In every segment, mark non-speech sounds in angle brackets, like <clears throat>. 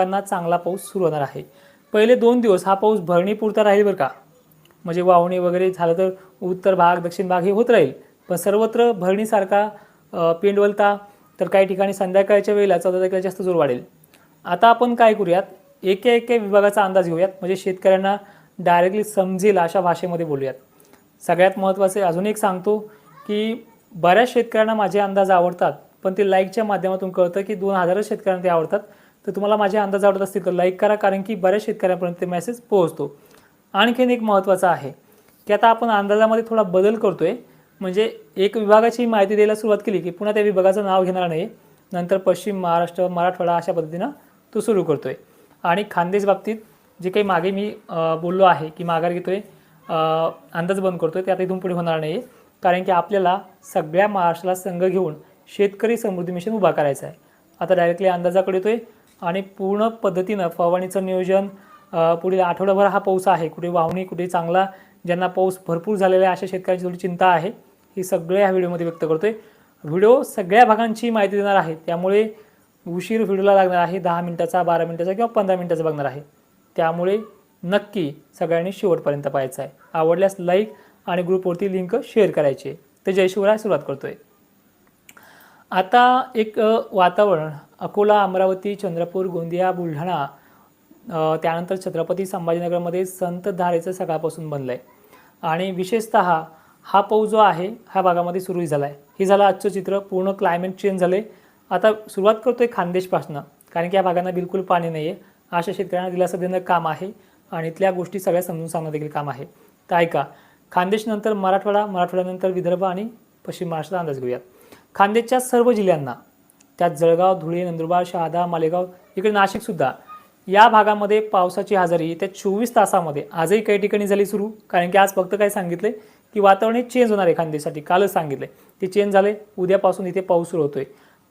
विभागांना चांगला पाऊस सुरू होणार आहे. पहिले दोन दिवस हा पाऊस भरणीपुरता राहील बरं का? म्हणजे वावणी वगैरे झालं तर उत्तर भाग दक्षिण भाग हे होत राहील. पण सर्वत्र भरणीसारखा पेंडवलता तर काही ठिकाणी संध्याकाळच्या वेळेला चौदा तारखेला जास्त जोर वाढेल. आता आपण काय करूयात? एका एका विभागाचा अंदाज घेऊयात. म्हणजे शेतकऱ्यांना डायरेक्टली समजेल अशा भाषेमध्ये बोलूयात. सगळ्यात महत्त्वाचे अजून एक सांगतो की बऱ्याच शेतकऱ्यांना माझे अंदाज आवडतात. पण ते लाईकच्या माध्यमातून कळतं की दोन हजारच शेतकऱ्यांना ते आवडतात. तर तुम्हाला माझे अंदाज आवडत असतील तर लाईक करा कारण की बऱ्याच शेतकऱ्यांपर्यंत ते मेसेज पोहोचतो. आणखीन एक महत्त्वाचं आहे की आता आपण अंदाजामध्ये थोडा बदल करतो आहे म्हणजे एक विभागाची माहिती द्यायला सुरुवात केली की पुन्हा त्या विभागाचं नाव घेणार नाही. नंतर पश्चिम महाराष्ट्र मराठवाडा अशा पद्धतीनं तो सुरू करतो आहे आणि खानदेश बाबतीत जे काही मागे मी बोललो आहे की माघार घेतो आहे अंदाज बंद करतोय ते आता इथून पुढे होणार नाही कारण की आपल्याला सगळ्या महाराष्ट्राला संघ घेऊन शेतकरी समृद्धी मिशन उभा करायचा आहे. आता डायरेक्टली अंदाजाकडे येतोय आणि पूर्ण पद्धतीनं फवारणीचं नियोजन पुढील आठवडाभर हा पाऊस आहे. कुठे वावणी कुठे चांगला ज्यांना पाऊस भरपूर झालेला आहे अशा शेतकऱ्यांची थोडी चिंता आहे. ही सगळ्या ह्या व्हिडिओमध्ये व्यक्त करतोय. व्हिडिओ सगळ्या भागांची माहिती देणार आहे. त्यामुळे उशीर व्हिडिओला लागणार आहे. दहा मिनिटाचा बारा मिनिटाचा किंवा पंधरा मिनिटाचा बघणार आहे. त्यामुळे नक्की सगळ्यांनी शेवटपर्यंत पाहायचं आहे. आवडल्यास लाईक आणि ग्रुपवरती लिंक शेअर करायची. तर जयशिवराय सुरुवात करतोय. आता एक वातावरण. अकोला अमरावती चंद्रपूर गोंदिया बुलढाणा त्यानंतर छत्रपती संभाजीनगरमध्ये संतधारेचं सकाळपासून बनलं आहे आणि विशेषतः हा पाऊस जो आहे ह्या भागामध्ये सुरू झाला आहे हे झालं आजचं चित्र. पूर्ण क्लायमेट चेंज झालं आहे आता सुरुवात करतो आहे खानदेशपासनं कारण की या भागांना बिलकुल पाणी नाही आहे अशा शेतकऱ्यांना दिलासा देणं काम आहे आणि इथल्या गोष्टी सगळ्या समजून सांगणं देखील काम आहे. तर ऐका खानदेशनंतर मराठवाडा मराठवाड्यानंतर विदर्भ आणि पश्चिम महाराष्ट्राचा अंदाज घेऊयात. खानदेशच्या सर्व जिल्ह्यांना त्यात जळगाव धुळे नंदुरबार शहादा मालेगाव इकडे नाशिकसुद्धा या भागामध्ये पावसाची हजेरी त्या चोवीस तासामध्ये आजही काही ठिकाणी झाली सुरू? कारण की आज फक्त काय सांगितले की वातावरण हे चेंज होणार आहे खानदेशसाठी कालच सांगितले ते चेंज झाले उद्यापासून इथे पाऊस सुरू होतोय.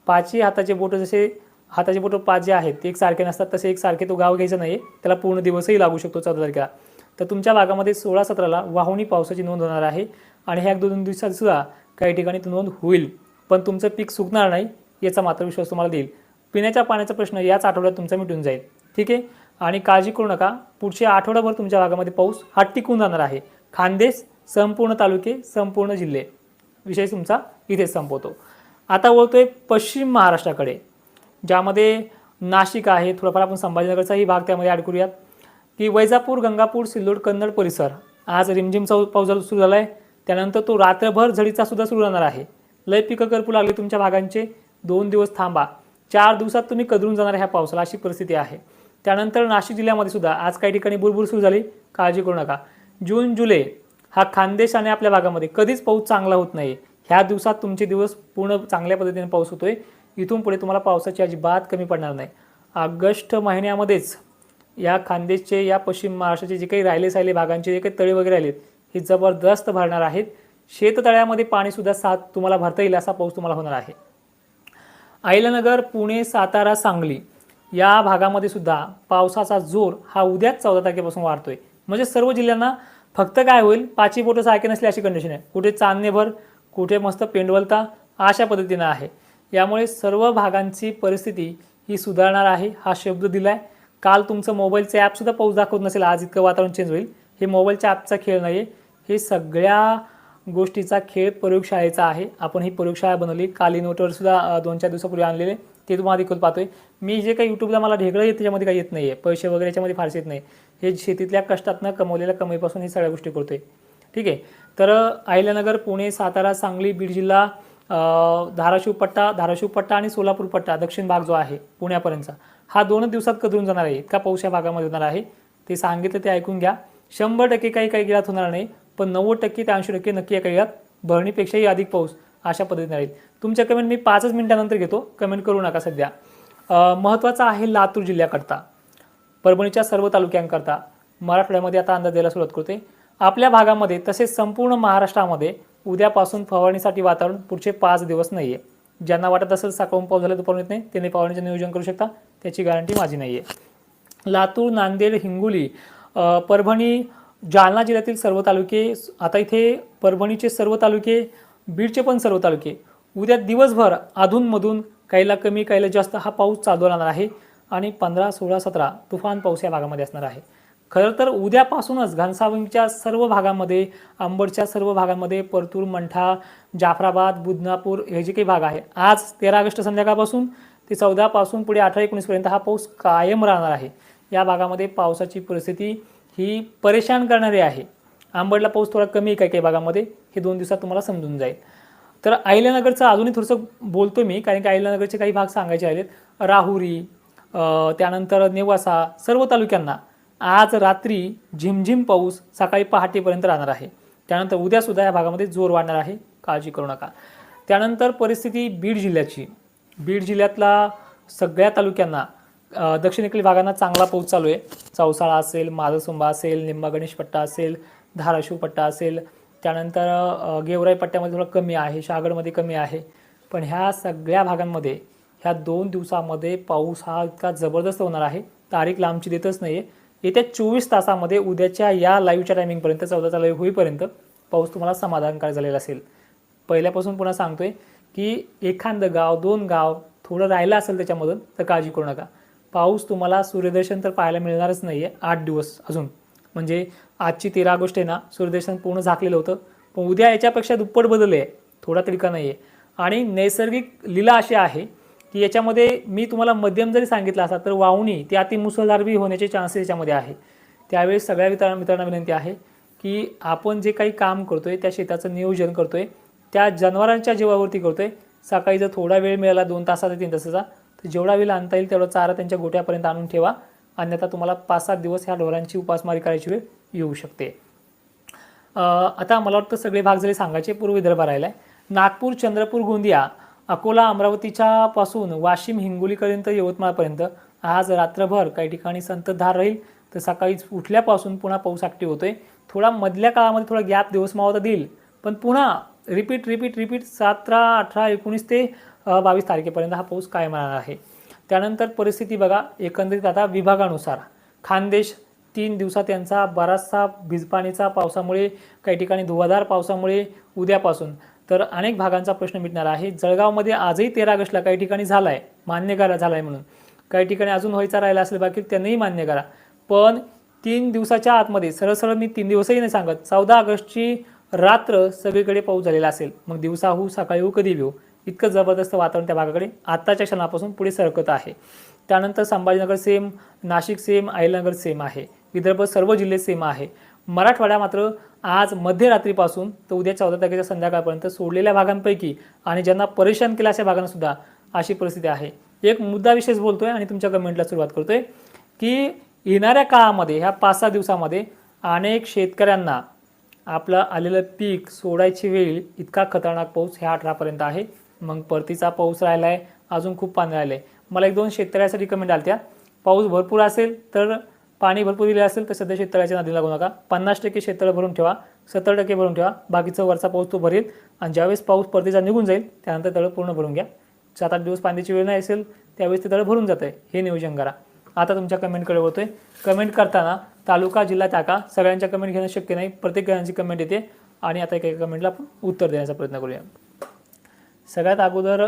पाचही हाताचे बोटं जसे हाताचे बोटं पाच जे आहेत ते एक सारखे नसतात. तसे एक सारखे तो गाव घ्यायचा नाही त्याला पूर्ण दिवसही लागू शकतो चौदा तारखेला. तर तुमच्या भागामध्ये सोळा सतराला वाहुणी पावसाची नोंद होणार आहे. आणि ह्या एक दोन दिवसात सुद्धा काही ठिकाणी नोंद होईल. पण तुमचं पीक सुकणार नाही. याचा मात्र विश्वास तुम्हाला देईल. पिण्याच्या पाण्याचा प्रश्न याच आठवड्यात तुमचा मिटून जाईल. ठीक आहे? आणि काळजी करू नका. पुढचे आठवडाभर तुमच्या भागामध्ये पाऊस हा टिकून जाणार आहे. खानदेश संपूर्ण तालुके संपूर्ण जिल्हे. विषय तुमचा इथेच संपवतो. आता बोलतोय पश्चिम महाराष्ट्राकडे ज्यामध्ये नाशिक आहे. थोडाफार आपण संभाजीनगरचाही भाग त्यामध्ये ॲड करूयात. की वैजापूर गंगापूर सिल्लोड कन्नड परिसर. आज रिमझिमचा पाऊस सुरू झाला आहे त्यानंतर तो रात्रभर झडीचा सुद्धा सुरू राहणार आहे. लय पिकं करपू लागले तुमच्या भागांचे. दोन दिवस थांबा. चार दिवसात तुम्ही कदरून जाणार ह्या पावसाला अशी परिस्थिती आहे. त्यानंतर नाशिक जिल्ह्यामध्ये सुद्धा आज काही ठिकाणी बुरबुर सुरू झाली. काळजी करू नका. जून जुलै हा खानदेश आणि आपल्या भागामध्ये कधीच पाऊस चांगला होत नाही ह्या दिवसात तुमचे दिवस पूर्ण चांगल्या पद्धतीने पाऊस होतोय. इथून पुढे तुम्हाला पावसाची अजिबात कमी पडणार नाही. ऑगस्ट महिन्यामध्येच या खानदेशचे या पश्चिम महाराष्ट्राचे जे काही राहिले सायले भागांचे जे काही तळे वगैरे आलेत हे जबरदस्त भरणार आहेत. शेततळ्यामध्ये पाणीसुद्धा साथ तुम्हाला भरता येईल असा पाऊस तुम्हाला होणार आहे. अहिल्यानगर पुणे सातारा सांगली या भागामध्ये सुद्धा पावसाचा जोर हा उद्याच चौदा तारखेपासून वाढतोय. म्हणजे सर्व जिल्ह्यांना फक्त काय होईल? पाचही बोटं सारखे नसले अशी कंडिशन आहे. कुठे चांदणेभर कुठे मस्त पेंडवलता अशा पद्धतीनं आहे. यामुळे सर्व भागांची परिस्थिती ही सुधारणार आहे हा शब्द दिला आहे काल तुमचं मोबाईलचं ॲपसुद्धा पाऊस दाखवत नसेल आज इतकं वातावरण चेंज होईल. हे मोबाईलच्या ॲपचा खेळ नाही आहे हे सगळ्या गोष्टीचा खेळ प्रयोगशाळेचा आहे. आपण ही प्रयोगशाळा बनवली. काल नोटवरसुद्धा दोन चार दिवसापूर्वी आणलेले. ते तुम्हाला देखील पाहतोय. मी जे काही यूट्यूबला मला ढेकळं येत त्याच्यामध्ये काही येत नाही आहे पैसे वगैरे याच्यामध्ये फारसे येत नाही. हे शेतीतल्या कष्टातनं कमवलेल्या कमाईपासून ही सगळ्या गोष्टी करतोय. ठीक आहे? तर अ, अहिल्यानगर पुणे सातारा सांगली बीड जिल्हा धाराशिव पट्टा धाराशिव पट्टा आणि सोलापूर पट्टा दक्षिण भाग जो आहे पुण्यापर्यंतचा. हा दोनच दिवसात कदरून जाणार आहे? इतका पाऊस या भागामध्ये होणार आहे. ते सांगितलं ते ऐकून घ्या. शंभर टक्के काही काही गिरात होणार नाही. पण नव्वद टक्के ते ऐंशी टक्के नक्की एका गिळात भरणीपेक्षाही अधिक पाऊस अशा पद्धतीने राहील. तुमच्या कमेंट मी पाचच मिनिटानंतर घेतो. कमेंट करू नका सध्या. महत्त्वाचा आहे लातूर जिल्ह्याकरता. परभणीच्या सर्व तालुक्यांकरता. मराठवाड्यामध्ये आता अंदाज द्यायला सुरुवात करते आपल्या भागामध्ये तसेच संपूर्ण महाराष्ट्रामध्ये उद्यापासून फवारणीसाठी वातावरण पुढचे पाच दिवस नाही आहे ज्यांना वाटत असेल सकाळून पाऊस झाला दुपारून येत नाही त्यांनी फवारणीचं नियोजन करू शकता. त्याची गॅरंटी माझी नाही आहे लातूर नांदेड हिंगोली परभणी जालना जिल्ह्यातील सर्व तालुके आता इथे परभणीचे सर्व तालुके बीडचे पण सर्व तालुके उद्या दिवसभर अधूनमधून काहीला कमी काहीला जास्त हा पाऊस चालू राहणार आहे आणि पंधरा सोळा सतरा तुफान पाऊस या भागामध्ये असणार आहे. खरं तर उद्यापासूनच घनसावंगीच्या सर्व भागामध्ये अंबडच्या सर्व भागामध्ये परतूर मंठा जाफराबाद बुदनापूर हे जे काही भाग आहे आज तेरा ऑगस्ट संध्याकाळपासून ते चौदापासून पुढे अठरा एकोणीसपर्यंत हा पाऊस कायम राहणार आहे. या भागामध्ये पावसाची परिस्थिती ही परेशान करणारी आहे. आंबडला पाऊस थोडा कमी आहे काही काही भागामध्ये. हे दोन दिवसात तुम्हाला समजून जाईल. तर अहिल्यानगरचं अजूनही थोडंसं बोलतो मी कारण की अहिल्यानगरचे काही भाग सांगायचे आहेत राहुरी त्यानंतर नेवासा सर्व तालुक्यांना आज रात्री झिमझिम पाऊस सकाळी पहाटेपर्यंत राहणार आहे. त्यानंतर उद्यासुद्धा या भागामध्ये जोर वाढणार आहे. काळजी करू नका. त्यानंतर परिस्थिती बीड जिल्ह्याची. बीड जिल्ह्यातला सगळ्या तालुक्यांना दक्षिणेकडील भागांना चांगला पाऊस चालू आहे. चौसाळा असेल माधवसुंबा असेल निंबा गणेश पट्टा असेल धाराशिव पट्टा असेल. त्यानंतर गेवराई पट्ट्यामध्ये थोडं कमी आहे शहागडमध्ये कमी आहे. पण ह्या सगळ्या भागांमध्ये ह्या दोन दिवसामध्ये पाऊस हा इतका जबरदस्त होणार आहे. तारीख लांबची देतच नाही आहे येत्या चोवीस तासामध्ये उद्याच्या या लाईव्हच्या टायमिंगपर्यंत चौदाचा लाईव्ह होईपर्यंत पाऊस तुम्हाला समाधानकारक झालेला असेल. पहिल्यापासून पुन्हा सांगतोय की एखादं गाव दोन गाव थोडं राहिलं असेल त्याच्यामधून तर काळजी करू नका. पाऊस तुम्हाला सूर्यदर्शन तर पाहायला मिळणारच नाही आहे आठ दिवस अजून. म्हणजे आजची तेरा ऑगस्ट आहे ना सूर्यदर्शन पूर्ण झाकलेलं होतं. पण उद्या याच्यापेक्षा दुप्पट बदल आहे थोडा तिडका नाही आहे आणि नैसर्गिक लीला अशी आहे की याच्यामध्ये मी तुम्हाला मध्यम जरी सांगितलं असता तर वावणी ती अति मुसळधारबी होण्याचे चान्सेस याच्यामध्ये आहे. त्यावेळेस सगळ्या मित्र मित्रांना विनंती आहे की आपण जे काही काम करतोय त्या शेताचं नियोजन करतोय त्या जनावरांच्या जीवावरती करतोय. सकाळी जर थोडा वेळ मिळाला दोन तासाचा तीन तासाचा तर जेवढा वेळ आणता येईल तेवढा चारा त्यांच्या गोट्यापर्यंत आणून ठेवा. अन्यथा तुम्हाला पाच सात दिवस ह्या ढोरांची उपासमारी करायची वेळ येऊ शकते. आता मला वाटतं सगळे भाग जरी सांगायचे पूर्व विदर्भ राहिला आहे नागपूर चंद्रपूर गोंदिया अकोला अमरावतीच्या पासून वाशिम हिंगोलीपर्यंत यवतमाळपर्यंत आज रात्रभर काही ठिकाणी संततधार राहील. तर सकाळी उठल्यापासून पुन्हा पाऊस ॲक्टिव्ह होतोय. थोडा मधल्या काळामध्ये थोडा गॅप दिवस मावता देईल. पण पुन्हा रिपीट रिपीट रिपीट सतरा अठरा एकोणीस ते बावीस तारखेपर्यंत हा पाऊस कायम राहणार आहे. त्यानंतर परिस्थिती बघा एकंदरीत आता विभागानुसार खानदेश तीन दिवसात यांचा बराचसा भिजपाणीचा पावसामुळे काही ठिकाणी धुवाधार पावसामुळे उद्यापासून तर अनेक भागांचा प्रश्न मिटणार आहे. जळगावमध्ये आजही तेरा ऑगस्टला काही ठिकाणी झाला आहे मान्य करा झाला आहे म्हणून. काही ठिकाणी अजून व्हायचा राहिला असेल बाकी त्यांनाही मान्य करा. पण तीन दिवसाच्या आतमध्ये सरळ सरळ मी तीन दिवसही नाही सांगत चौदा ऑगस्टची रात्र सगळीकडे पाऊस झालेला असेल. मग दिवसा होऊ सकाळी होऊ कधी येऊ इतकं जबरदस्त वातावरण त्या भागाकडे आत्ताच्या क्षणापासून पुढे सरकत आहे. त्यानंतर Sambhajinagar same Nashik same Ahilyanagar same आहे. विदर्भ सर्व जिल्हे सेम आहे. मराठवाडा मात्र आज मध्यरात्रीपासून तर उद्या चौदा तारखेच्या संध्याकाळपर्यंत सोडलेल्या भागांपैकी आणि ज्यांना परेशान केलं अशा भागांनासुद्धा अशी परिस्थिती आहे. एक मुद्दा विशेष बोलतो आहे आणि तुमच्या कमेंटला सुरुवात करतो आहे की येणाऱ्या काळामध्ये ह्या पाच सहा दिवसामध्ये अनेक शेतकऱ्यांना आपलं आलेलं पीक सोडायची वेळ इतका खतरनाक पाऊस ह्या अठरापर्यंत आहे. मग परतीचा पाऊस राहिला आहे अजून खूप पाणी राहिलं आहे मला एक दोन शेतकऱ्यासाठी कमेंट आल्या पाऊस भरपूर असेल तर पाणी भरपूर दिले असेल तर सध्या शेततळ्याच्या नदी लागू नका. पन्नास टक्के शेततळं भरून ठेवा सत्तर टक्के भरून ठेवा. बाकीचा वरचा पाऊस तो भरेल. आणि ज्यावेळेस पाऊस परतीचा निघून जाईल त्यानंतर तळं पूर्ण भरून घ्या. सात आठ दिवस पाण्याची वेळ नाही असेल त्यावेळेस ते तळं भरून जातं आहे हे नियोजन करा. आता तुमच्या कमेंटकडे होतोय कमेंट करताना तालुका जिल्हा टाका. सगळ्यांच्या कमेंट घेणं शक्य नाही. प्रत्येक जणांची कमेंट येते. आणि आता एका एका कमेंटला आपण उत्तर देण्याचा प्रयत्न करूया. सगळ्यात अगोदर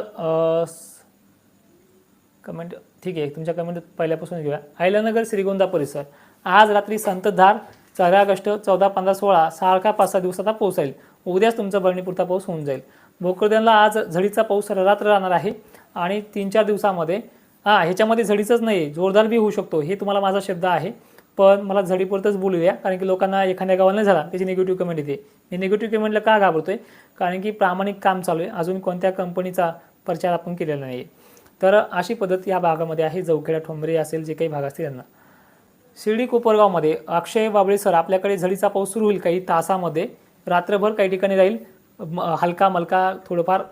कमेंट ठीक आहे तुमच्या कमेंट पहिल्यापासून घेऊया. आयलानगर श्रीगोंदा परिसर. आज रात्री संततधार चौदा ऑगस्ट चौदा पंधरा सोळा सारखा पाच सहा दिवसाचा पाऊस येईल. उद्याच तुमचा बरणीपुरता पाऊस होऊन जाईल. भोकरदनला आज झडीचा पाऊस रात्र राहणार आहे आणि तीन चार दिवसामध्ये हां ह्याच्यामध्ये झडीचंच नाही जोरदार बी होऊ शकतो हे तुम्हाला माझा शब्द आहे. पण मला झडीपुरतच बोलूया कारण की लोकांना एखाद्या गावाला नाही झाला त्याची निगेटिव्ह कमेंट येते. मी निगेटिव्ह कमेंटला का घाबरतोय? कारण की प्रामाणिक काम चालू आहे अजून कोणत्या कंपनीचा प्रचार आपण केलेला नाही तर अशी पद्धत या भागामध्ये आहे जवखेडा ठोंबरे असेल जे काही भाग असतील त्यांना. शिर्डी कोपरगावमध्ये अक्षय बाबळे सर आपल्याकडे झडीचा पाऊस सुरू होईल काही तासामध्ये रात्रभर काही ठिकाणी राहील म- हलका मलका थोडंफार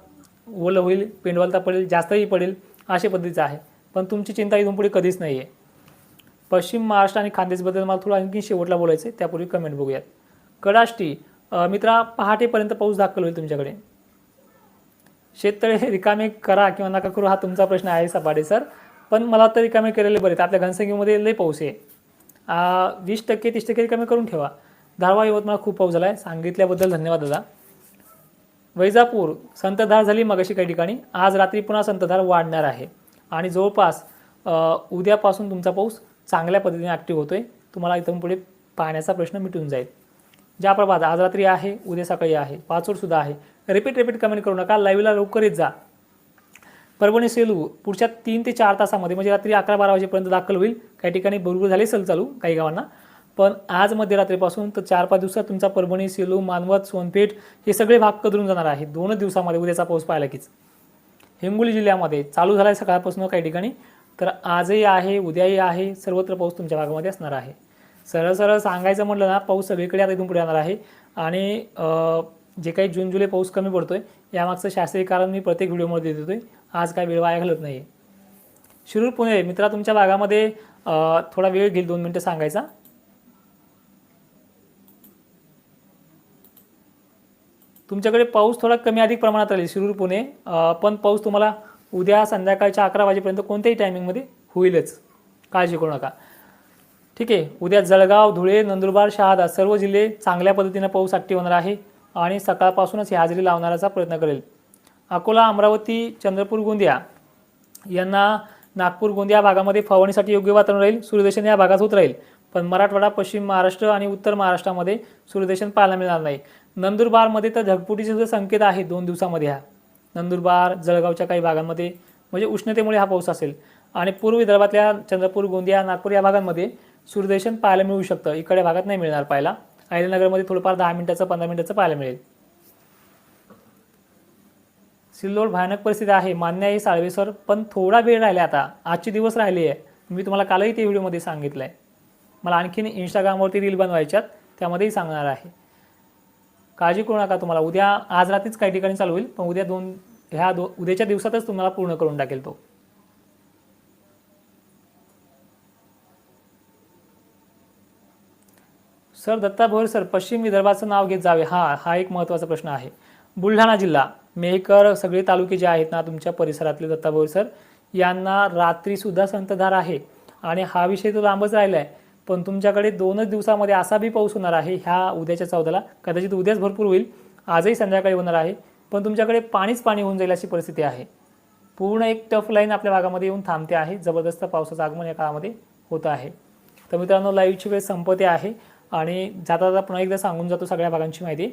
ओलं होईल पेंडवलता पडेल जास्तही पडेल अशा पद्धतीचं आहे. पण तुमची चिंता इथून पुढे कधीच नाही आहे पश्चिम महाराष्ट्र आणि खानदेशबद्दल मला थोडं आणखी शेवटला बोलायचं आहे त्यापूर्वी कमेंट बघूयात. कडाष्टी मित्रा पहाटेपर्यंत पाऊस दाखल होईल तुमच्याकडे. शेततळे रिकामे करा किंवा नका करू हा तुमचा प्रश्न आहे सपाटे सर. पण मला तर रिकामे केलेले बरे आहेत. आपल्या घनसंख्येमध्ये लई पाऊस आहे. वीस टक्के तीस टक्के रिकामे करून ठेवा. धारवा यवतमाळ खूप पाऊस झाला आहे सांगितल्याबद्दल धन्यवाद दादा. वैजापूर संतधार झाली मगाशी काही ठिकाणी. आज रात्री पुन्हा संतधार वाढणार आहे. आणि जवळपास उद्यापासून तुमचा पाऊस चांगल्या पद्धतीने ॲक्टिव्ह होतो आहे तुम्हाला इथून पुढे पाण्याचा प्रश्न मिटून जाईल. ज्या प्रभात आज रात्री आहे उद्या सकाळी आहे पाचवडसुद्धा आहे. रिपीट रिपीट कमेंट करू नका. लाईव्हला लवकर येत जा. परभणी सेलू पुढच्या तीन ते चार तासामध्ये म्हणजे रात्री अकरा बारा वाजेपर्यंत दाखल होईल. काही ठिकाणी बरोबर झाले असेल चालू काही गावांना. पण आज मध्यरात्रीपासून तर चार पाच दिवसात तुमचा परभणी सेलू मानवत सोनपेठ हे सगळे भाग कदरून जाणार आहे. दोनच दिवसामध्ये उद्याचा पाऊस पाहिला कीच हिंगोली जिल्ह्यामध्ये चालू झाला आहे सकाळपासून काही ठिकाणी. तर आजही आहे उद्याही आहे सर्वत्र पाऊस तुमच्या भागामध्ये असणार आहे. सरळ सरळ सांगायचं म्हटलं ना पाऊस सगळीकडे आता इथून पुढे येणार आहे. आणि जे काही जून जुलै पाऊस कमी पडतो आहे यामागचं शास्त्रीय कारण मी प्रत्येक व्हिडिओमध्ये देत आहे आज काय वेळ वाया घालत नाही शिरूर पुणे मित्रा तुमच्या भागामध्ये थोडा वेळ घेईल दोन मिनटं सांगायचा. तुमच्याकडे पाऊस थोडा कमी अधिक प्रमाणात राहील शिरूर पुणे. पण पाऊस तुम्हाला उद्या संध्याकाळच्या अकरा वाजेपर्यंत कोणत्याही टायमिंगमध्ये होईलच. काळजी करू नका. ठीक आहे उद्या जळगाव धुळे नंदुरबार शहादा सर्व जिल्हे चांगल्या पद्धतीनं पाऊस ॲक्टिव्ह होणार आहे आणि सकाळपासूनच ही हजेरी लावणाऱ्याचा प्रयत्न करेल. अकोला अमरावती चंद्रपूर गोंदिया यांना नागपूर गोंदिया भागामध्ये फवारणीसाठी योग्य वातावरण राहील. सूर्यदर्शन या भागात होत राहील. पण मराठवाडा पश्चिम महाराष्ट्र आणि उत्तर महाराष्ट्रामध्ये सूर्यदर्शन पाहायला मिळणार नाही. नंदुरबारमध्ये तर ढगफुटीचे सुद्धा संकेत आहेत दोन दिवसामध्ये ह्या नंदुरबार जळगावच्या काही भागांमध्ये म्हणजे उष्णतेमुळे हा पाऊस असेल. आणि पूर्व विदर्भातल्या चंद्रपूर गोंदिया नागपूर या भागांमध्ये सूर्यदर्शन पाहायला मिळू शकतं. इकडे भागात नाही मिळणार पाहायला. अहिल्यानगरमध्ये थोडंफार दहा मिनिटाचं पंधरा मिनिटाचं पाहायला मिळेल. सिल्लोड भयानक परिस्थिती आहे. मान्य आहे साळवेसर पण थोडा वेळ राहिला आता. आजचे दिवस राहिले आहे. मी तुम्हाला कालही ते व्हिडिओमध्ये सांगितलं आहे मला आणखीन इंस्टाग्रामवरती रील बनवायच्यात त्यामध्येही सांगणार आहे. काळजी करू नका तुम्हाला. उद्या आज रात्रीच काही ठिकाणी चालू होईल पण उद्या दोन ह्या दो उद्याच्या दिवसातच तुम्हाला पूर्ण करून टाकेल तो. सर दत्ता भोर सर पश्चिम विदर्भाचं नाव घेत जावे. हा हा एक महत्त्वाचा प्रश्न आहे. बुलढाणा जिल्हा मेहकर सगळे तालुके जे आहेत ना तुमच्या परिसरातले दत्ता भोर सर यांना रात्रीसुद्धा संतधार आहे. आणि हा विषय तो लांबच राहिला आहे पण तुमच्याकडे दोनच दिवसामध्ये असा बी पाऊस होणार आहे ह्या उद्याच्या चौदाला. कदाचित उद्याच भरपूर होईल आजही संध्याकाळी होणार आहे पण तुमच्याकडे पाणीच पाणी होऊन जाईल अशी परिस्थिती आहे. पूर्ण एक टफ लाईन आपल्या भागामध्ये येऊन थांबते आहे जबरदस्त पावसाचं आगमन या काळामध्ये होतं आहे. तर मित्रांनो लाईव्हची वेळ संपते आहे आणि जाता जाता पुन्हा एकदा सांगून जातो सगळ्या भागांची माहिती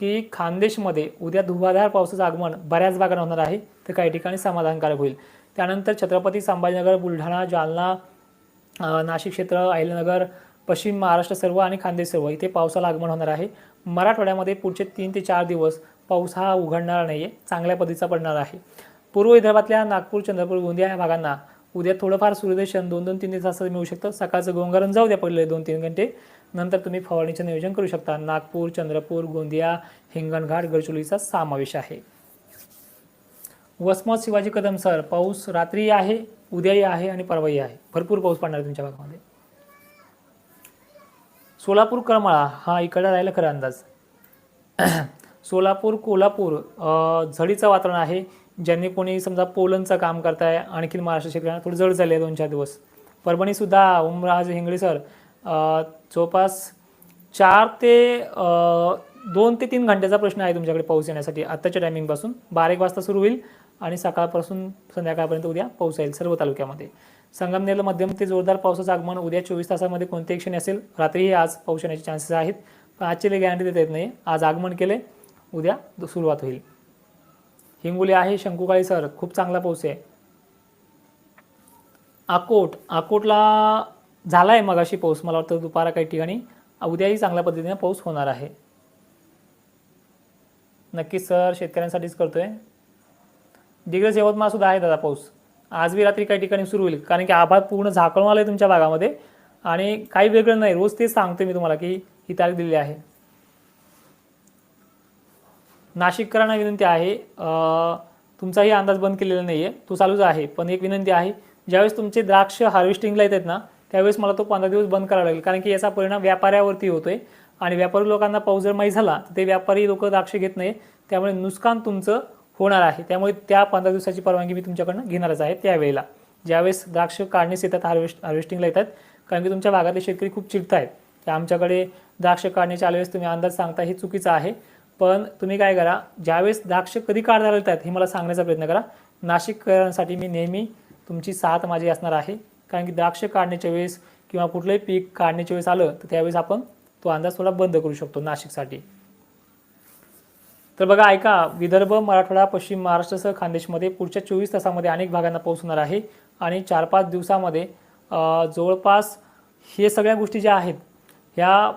की खानदेशमध्ये उद्या धुवाधार पावसाचं आगमन बऱ्याच भागांना होणार आहे तर काही ठिकाणी समाधानकारक होईल. त्यानंतर छत्रपती संभाजीनगर बुलढाणा जालना नाशिक क्षेत्र अहिल्यानगर पश्चिम महाराष्ट्र सर्व आणि खानदेश सर्व. इथे पावसाला आगमन होणार आहे. मराठवाड्यामध्ये पुढचे तीन ते चार दिवस पाऊस हा उघडणार नाही आहे चांगल्या पद्धतीचा पडणार आहे. पूर्व विदर्भातल्या नागपूर चंद्रपूर गोंदिया या भागांना उद्या थोडंफार सूर्यदर्शन दोन दोन तीन तासात मिळू शकतं. सकाळचं गोंगारण जाऊ द्या पडले दोन तीन घंटे. नंतर तुम्ही फवारणीचं नियोजन करू शकता. नागपूर चंद्रपूर गोंदिया हिंगणघाट गडचिरोलीचा समावेश आहे. वसमत शिवाजी कदम सर पाऊस रात्री आहे उद्याही आहे आणि परवाही आहे. भरपूर पाऊस पडणार आहे तुमच्या भागामध्ये. सोलापूर करमाळा हा इकडे राहिला खरा अंदाज. <clears throat> सोलापूर कोल्हापूर झडीचं वातावरण आहे ज्यांनी कोणी समजा पोलनचं काम करताय आणखी महाराष्ट्र शेतकऱ्यांना थोडं जड झाले दोन चार दिवस. परभणीसुद्धा उमराज हिंगळे सर जवळपास चार ते दोन ते तीन घंट्याचा प्रश्न आहे तुमच्याकडे पाऊस येण्यासाठी आत्ताच्या टायमिंगपासून बारा एक वाजता सुरू होईल. आणि सकाळपासून संध्याकाळपर्यंत उद्या पाऊस येईल सर्व तालुक्यामध्ये. संगमनेरला मध्यम ते जोरदार पावसाचं आगमन उद्या चोवीस तासामध्ये कोणते क्षणी असेल रात्रीही आज पाऊस येण्याचे चान्सेस आहेत. पण आजची गॅरंटी देता येत नाही आज आगमन केले उद्या सुरुवात होईल. हिंगोली आहे शंकुकाळी सर खूप चांगला पाऊस आहे. अकोट. अकोटला झाला आहे मगाशी पाऊस. मला वाटतं दुपारा काही ठिकाणी. उद्याही चांगल्या पद्धतीने पाऊस होणार आहे. नक्कीच सर शेतकऱ्यांसाठीच करतोय. दिग्रज यवतमाळ सुद्धा आहे दादा पाऊस. आज बी रात्री काही ठिकाणी सुरू होईल कारण की आभाळ पूर्ण झाकळून आलं आहे तुमच्या भागामध्ये आणि काही वेगळं नाही रोज तेच सांगते मी तुम्हाला की ही तारीख दिलेली आहे. नाशिककरांना विनंती आहे तुमचाही अंदाज बंद केलेला नाही आहे तो चालूच आहे पण एक विनंती आहे ज्यावेळेस तुमचे द्राक्ष हार्वेस्टिंगला येतात ना त्यावेळेस मला तो पंधरा दिवस बंद करावा लागेल कारण की याचा परिणाम व्यापाऱ्यावरती होतोय आणि व्यापारी लोकांना पाऊस जर माहीत झाला तर ते व्यापारी लोक द्राक्ष घेत नाही त्यामुळे नुकसान तुमचं होणार आहे. त्यामुळे त्या पंधरा दिवसाची परवानगी मी तुमच्याकडनं घेणारच आहे त्यावेळेला. ज्यावेळेस द्राक्ष काढणीस येतात हार्वेस्ट हार्वेस्टिंगला येतात कारण की तुमच्या भागातले शेतकरी खूप चिडत आहेत. की आमच्याकडे द्राक्ष काढण्याच्या आल्यावेळेस तुम्ही अंदाज सांगता हे चुकीचं आहे. पण तुम्ही काय करा ज्यावेळेस द्राक्ष कधी काढायला येतात हे मला सांगण्याचा प्रयत्न करा. नाशिककरांसाठी मी नेहमी तुमची साथ माझी असणार आहे. कारण की द्राक्ष काढण्याच्या वेळेस किंवा कुठलंही पीक काढण्याच्या वेळेस आलं तर त्यावेळेस आपण तो अंदाज थोडा बंद करू शकतो नाशिकसाठी. तर बघा ऐका विदर्भ मराठवाडा पश्चिम महाराष्ट्रासह खानदेशमध्ये पुढच्या चोवीस तासामध्ये अनेक भागांना पाऊस होणार आहे आणि चार पाच दिवसामध्ये जवळपास हे सगळ्या गोष्टी ज्या आहेत ह्या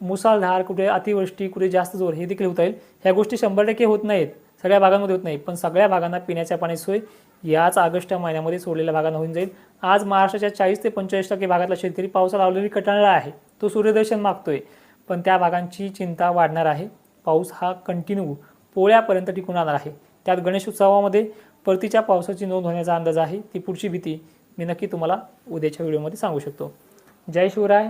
मुसळधार कुठे अतिवृष्टी कुठे जास्त जोर हे देखील होता येईल ह्या गोष्टी शंभर टक्के होत नाहीत सगळ्या भागांमध्ये होत नाही पण सगळ्या भागांना पिण्याच्या पाण्याची सोय याच ऑगस्ट महिन्यामध्ये सोडलेल्या भागांना होऊन जाईल. आज महाराष्ट्राच्या चाळीस ते पंचेचाळीस टक्के भागातला शेतकरी पावसाला लावलेली कटाळला आहे तो सूर्यदर्शन मागतोय पण त्या भागांची चिंता वाढणार आहे. पाऊस हा कंटिन्यू पोळ्यापर्यंत टिकून राहणार आहे. त्यात गणेश उत्सवामध्ये परतीच्या पावसाची नोंद होण्याचा अंदाज आहे. ती पुढची भीती मी नक्की तुम्हाला उद्याच्या व्हिडिओमध्ये सांगू शकतो. जय शिवराय.